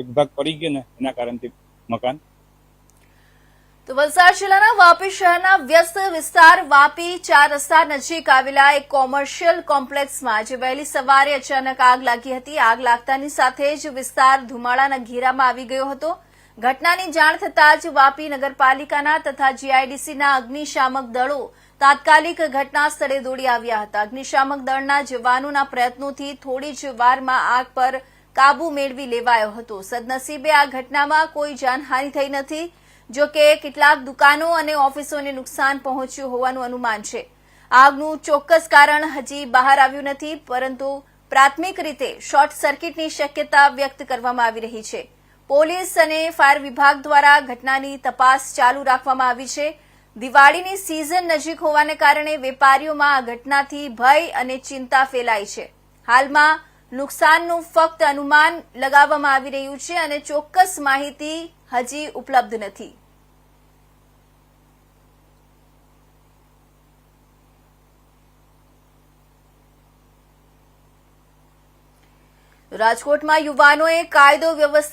એક ભાગ પડી ગયો ને, એના કારણથી મકાન. તો વલસાડ જિલ્લાના વાપી શહેરના વ્યસ્ત વિસ્તાર વાપી ચાર રસ્તા નજીક આવેલા એક કોમર્શિયલ કોમ્પ્લેક્સમાં આજે વહેલી સવારે અચાનક આગ લાગી હતી. આગ લાગતાની સાથે જ વિસ્તાર ધુમાડાના ઘેરામાં આવી ગયો હતો. ઘટનાની જાણ થતાં જ વાપી નગરપાલિકાના તથા જીઆઈડીસીના અગ્નિશામક દળો તાત્કાલિક ઘટના સ્થળે દોડી આવ્યા હતા. અગ્નિશામક દળના જવાનોના પ્રયત્નોથી થોડી જ વારમાં આગ પર કાબુ મેળવી લેવાયો હતો. સદનસીબે આ ઘટનામાં કોઈ જાનહાનિ થઈ નથી, જો કે કેટલાક દુકાનો અને ઓફિસોને નુકસાન પહોંચ્યું હોવાનું અનુમાન છે. આગનું ચોક્કસ કારણ હજી બહાર આવ્યું નથી, પરંતુ પ્રાથમિક રીતે શોર્ટ સર્કિટની શક્યતા વ્યક્ત કરવામાં આવી રહી છે. પોલીસ અને ફાયર વિભાગ દ્વારા ઘટનાની તપાસ ચાલુ રાખવામાં આવી છે. દિવાળીની સિઝન નજીક હોવાને કારણે વેપારીઓમાં આ ઘટનાથી ભય અને ચિંતા ફેલાઈ છે. હાલમાં નુકસાનનું ફક્ત અનુમાન લગાવવામાં આવી રહ્યું છે અને ચોક્કસ માહિતી હજી ઉપલબ્ધ નથી. રાજકોટમાં યુવાનોએ કાયદો વ્યવસ્થા